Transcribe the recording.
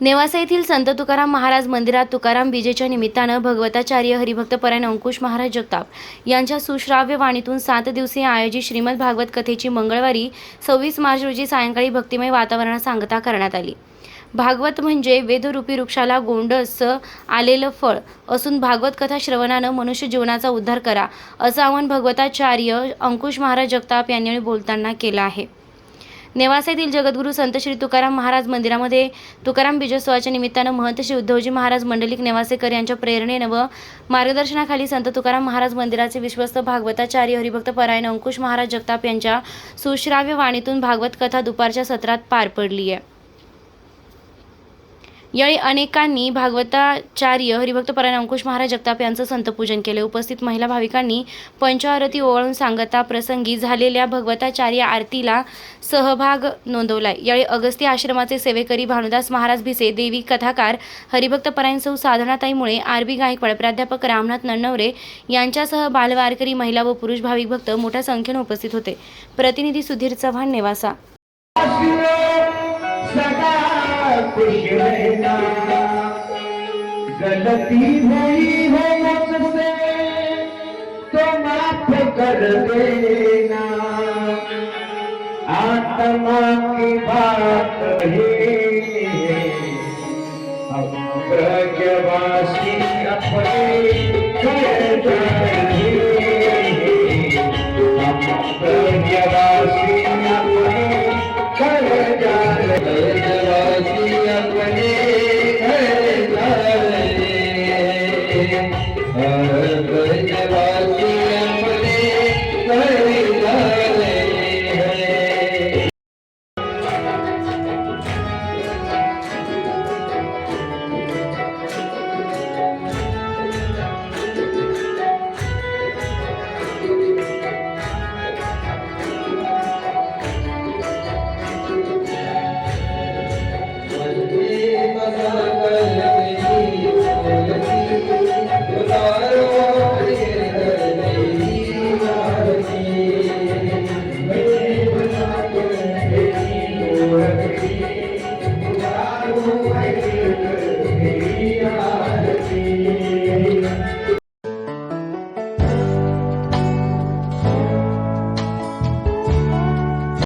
नेवासा येथील संत तुकाराम महाराज मंदिरात तुकाराम बीजेच्या निमित्तानं भगवताचार्य हरिभक्तपरायण अंकुश महाराज जगताप यांच्या सुश्राव्य वाणीतून सात दिवसीय आयोजित श्रीमद भागवत कथेची मंगळवारी सव्वीस मार्च रोजी सायंकाळी भक्तिमय वातावरणात सांगता करण्यात आली. भागवत म्हणजे वेदरूपी वृक्षाला गोंडस आलेलं फळ असून भागवत कथा श्रवणानं मनुष्य जीवनाचा उद्धार करा असं आवाहन भगवताचार्य अंकुश महाराज जगताप यांनी बोलताना केलं आहे. नेवासा येथील जगद्गुरू संत श्री तुकाराम महाराज मंदिरामध्ये तुकाराम बीजोत्सवाच्या निमित्तानं महंत श्री उद्धवजी महाराज मंडलिक नेवासेकर यांच्या प्रेरणेनं व मार्गदर्शनाखाली संत तुकाराम महाराज मंदिराचे विश्वस्त भागवताचार्य हरिभक्त परायण अंकुश महाराज जगताप यांच्या सुश्राव्य वाणीतून भागवत कथा दुपारच्या सत्रात पार पडली आहे यावेळी अनेकांनी भागवताचार्य हरिभक्त परायण अंकुश महाराज जगताप यांचं संतपूजन केले. उपस्थित महिला भाविकांनी पंचारती ओवाळून सांगता प्रसंगी झालेल्या भगवताचार्य आरतीला सहभाग नोंदवलाय. यावेळी अगस्ती आश्रमाचे सेवेकरी भानुदास महाराज भिसे देवी कथाकार हरिभक्त परायण सौ साधनाताई मुळे आर बी गायकवाड प्राध्यापक रामनाथ नन्नवरे यांच्यासह बालवारकरी महिला व पुरुष भाविक भक्त मोठ्या संख्येने उपस्थित होते. प्रतिनिधी सुधीर चव्हाण नेवासा. खुश रहना गलती हुई हो मुझसे तो माफ़ कर देना। आत्मा की बात है ब्रजवासी अपने घर जाएँगे। ब्रजवासी Hare Krishna